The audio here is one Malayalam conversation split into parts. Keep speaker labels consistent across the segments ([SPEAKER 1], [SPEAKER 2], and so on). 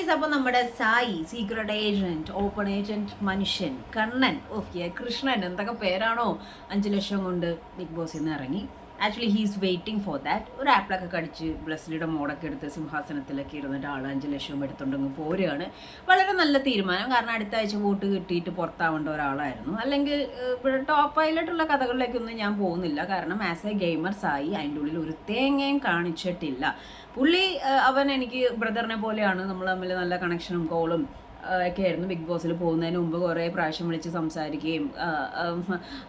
[SPEAKER 1] ഗൈസ് അപ്പോൾ നമ്മുടെ Sai secret agent open agent മനുഷ്യൻ കണ്ണൻ. ഓക്കെ കൃഷ്ണൻ എന്തൊക്കെ പേരാണോ? അഞ്ച് ലക്ഷം കൊണ്ട് ബിഗ് ബോസിൽ നിന്ന് ഇറങ്ങി. Actually he's waiting for that ഒരു ആപ്പിളൊക്കെ കടിച്ച് ബ്ലസ്ലിയുടെ മോഡൊക്കെ എടുത്ത് സിംഹാസനത്തിലൊക്കെ ഇരുന്നിട്ട് ആൾ അഞ്ച് ലക്ഷവും എടുത്തുണ്ടെങ്കിൽ പോരുകയാണ്. വളരെ നല്ല തീരുമാനം. കാരണം അടുത്ത ആഴ്ച വോട്ട് കിട്ടിയിട്ട് പുറത്താവേണ്ട ഒരാളായിരുന്നു. അല്ലെങ്കിൽ ഇവിടെ ടോപ്പ് ആയിട്ടുള്ള കഥകളിലേക്കൊന്നും ഞാൻ പോകുന്നില്ല. കാരണം ആസ് എ ഗെയിമേഴ്സ് ആയി അതിന്റെ ഉള്ളിൽ ഒരു തേങ്ങയും കാണിച്ചിട്ടില്ല. പുള്ളി അവൻ എനിക്ക് ബ്രദറിനെ പോലെയാണ്. നമ്മൾ തമ്മിൽ നല്ല കണക്ഷനും കോളും ഒക്കെ ആയിരുന്നു ബിഗ് ബോസിൽ പോകുന്നതിന് മുമ്പ് കുറേ പ്രാവശ്യം വിളിച്ച് സംസാരിക്കുകയും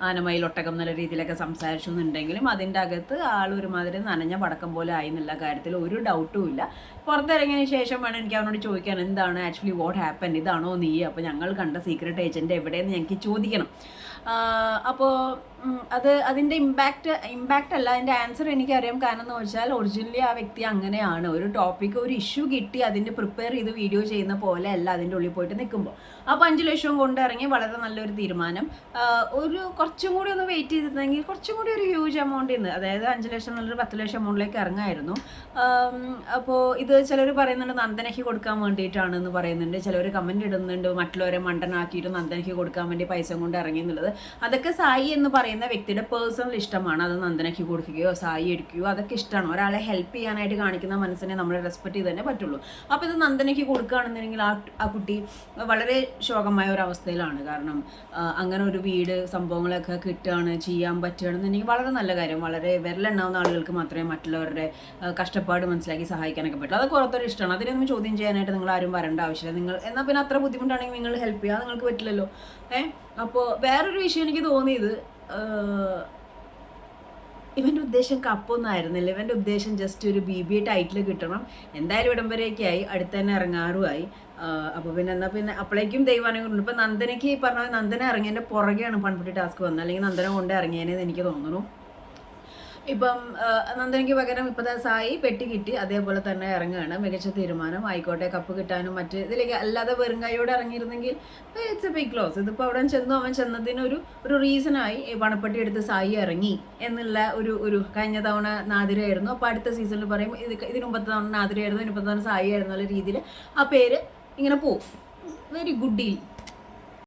[SPEAKER 1] ആനമയിൽ ഒട്ടകം എന്നുള്ള രീതിയിലൊക്കെ സംസാരിച്ചു എന്നുണ്ടെങ്കിലും അതിന്റെ അകത്ത് ആൾ ഒരുമാതിരി നനഞ്ഞ പടക്കം പോലെ ആയി എന്നുള്ള കാര്യത്തിൽ ഒരു ഡൗട്ടും ഇല്ല. പുറത്തിറങ്ങിയതിന് ശേഷം വേണം എനിക്ക് അവനോട് ചോദിക്കാൻ എന്താണ് ആക്ച്വലി വാട്ട് ഹാപ്പൻ ഇതാണോ നീ? അപ്പോൾ ഞങ്ങൾ കണ്ട സീക്രട്ട് ഏജന്റ് എവിടെയെന്ന് ഞങ്ങൾക്ക് ചോദിക്കണം. അപ്പോൾ അത് അതിന്റെ ഇമ്പാക്റ്റ് ഇമ്പാക്റ്റ് അല്ല അതിന്റെ ആൻസർ എനിക്കറിയാം. കാരണം എന്ന് വെച്ചാൽ ഒറിജിനലി ആ വ്യക്തി അങ്ങനെയാണ്. ഒരു ടോപ്പിക്ക് ഒരു ഇഷ്യൂ കിട്ടി അതിന്റെ പ്രിപ്പയർ ചെയ്ത് വീഡിയോ ചെയ്യുന്ന പോലെ അല്ല അതിന്റെ ഉള്ളിൽ പോയിട്ട് നിൽക്കുമ്പോൾ അപ്പോൾ അഞ്ച് ലക്ഷം കൊണ്ടിറങ്ങി വളരെ നല്ലൊരു തീരുമാനം. ഒരു കുറച്ചും കൂടി ഒന്ന് വെയിറ്റ് ചെയ്തിരുന്നെങ്കിൽ കുറച്ചും കൂടി ഒരു ഹ്യൂജ് എമൗണ്ടിൽ നിന്ന് അതായത് അഞ്ച് ലക്ഷം നല്ലൊരു പത്ത് ലക്ഷം എമൗണ്ടിലേക്ക് ഇറങ്ങായിരുന്നു. അപ്പോൾ ഇത് ചിലർ പറയുന്നുണ്ട് നന്ദനയ്ക്ക് കൊടുക്കാൻ വേണ്ടിയിട്ടാണ് എന്ന് പറയുന്നുണ്ട്. ചിലർ കമന്റ് ഇടുന്നുണ്ട് മറ്റുള്ളവരെ മണ്ടനാക്കിയിട്ട് നന്ദനയ്ക്ക് കൊടുക്കാൻ വേണ്ടി പൈസ കൊണ്ട് ഇറങ്ങി എന്നുള്ളത്. അതൊക്കെ സായി എന്ന് പറയുന്ന വ്യക്തിയുടെ പേഴ്സണൽ ഇഷ്ടമാണ്. അത് നന്ദനയ്ക്ക് കൊടുക്കുകയോ സായി എടുക്കുകയോ അതൊക്കെ ഇഷ്ടമാണ്. ഒരാളെ ഹെൽപ്പ് ചെയ്യാനായിട്ട് കാണിക്കുന്ന മനസ്സിനെ നമ്മൾ റെസ്പെക്ട് ചെയ്ത് തന്നെ പറ്റുള്ളൂ. അപ്പോൾ ഇത് നന്ദനയ്ക്ക് കൊടുക്കുകയാണെന്നുണ്ടെങ്കിൽ ആ ആ കുട്ടി വളരെ ശോകമായ ഒരു അവസ്ഥയിലാണ്. കാരണം അങ്ങനെ ഒരു വീട് സംഭവങ്ങളൊക്കെ കിട്ടുകയാണ് ചെയ്യാൻ പറ്റുകയാണെന്നുണ്ടെങ്കിൽ വളരെ നല്ല കാര്യം. വളരെ വിരലെണ്ണാവുന്ന ആളുകൾക്ക് മാത്രമേ മറ്റുള്ളവരുടെ കഷ്ടപ്പാട് മനസ്സിലാക്കി സഹായിക്കാനൊക്കെ പറ്റുള്ളൂ. അതൊക്കെ ഓരോരുത്തരും ഇഷ്ടമാണ്. അതിനൊന്നും ചോദ്യം ചെയ്യാനായിട്ട് നിങ്ങൾ ആരും വരേണ്ട ആവശ്യമില്ല. നിങ്ങൾ എന്നാൽ പിന്നെ അത്ര ബുദ്ധിമുട്ടാണെങ്കിൽ നിങ്ങൾ ഹെൽപ്പ് ചെയ്യുക. നിങ്ങൾക്ക് പറ്റില്ലല്ലോ. ഏഹ് അപ്പോൾ വേറൊരു വിഷയം എനിക്ക് തോന്നിയത് ഇവന്റെ ഉദ്ദേശം കപ്പൊന്നും ആയിരുന്നില്ല ഇവന്റെ ഉദ്ദേശം ജസ്റ്റ് ഒരു ബി ബി എ ടൈറ്റിൽ കിട്ടണം. എന്തായാലും ഇടം ആയി. അടുത്ത് തന്നെ ഇറങ്ങാറുമായി അപ്പോൾ പിന്നെ എന്നാൽ പിന്നെ അപ്പോഴേക്കും ദൈവാനുകൊണ്ട് ഇപ്പം നന്ദനയ്ക്ക് ഈ പറഞ്ഞ നന്ദന ഇറങ്ങിയതിന്റെ പുറകെയാണ് പൺപുട്ടി ടാസ്ക് വന്നത്. അല്ലെങ്കിൽ നന്ദന കൊണ്ട് ഇറങ്ങിയതിനെന്ന് എനിക്ക് തോന്നുന്നു. ഇപ്പം നന്ദനയ്ക്ക് പകരം ഇപ്പം ദാ സായി പെട്ടി കിട്ടി അതേപോലെ തന്നെ ഇറങ്ങുകയാണ് മികച്ച തീരുമാനം. ആയിക്കോട്ടെ കപ്പ് കിട്ടാനും മറ്റ് ഇതിലേക്ക് അല്ലാതെ വെറും കൈയോടെ ഇറങ്ങിയിരുന്നെങ്കിൽ ഇറ്റ്സ് എ ബിഗ് ലോസ് ഇതിപ്പോൾ അവിടെ ചെന്നു അവൻ ചെന്നതിനൊരു ഒരു റീസണായി പണപ്പെട്ടി എടുത്ത് സായി ഇറങ്ങി എന്നുള്ള ഒരു ഒരു കഴിഞ്ഞ തവണ നാതിരയായിരുന്നു. അപ്പോൾ അടുത്ത സീസണിൽ പറയും ഇത് ഇതിന് മുമ്പത്തെ തവണ നാതിരയായിരുന്നു ഇതിന് മുമ്പത്തെ തവണ സായി ആയിരുന്നു എന്നുള്ള രീതിയിൽ ആ പേര് ഇങ്ങനെ പോവും. Very good deal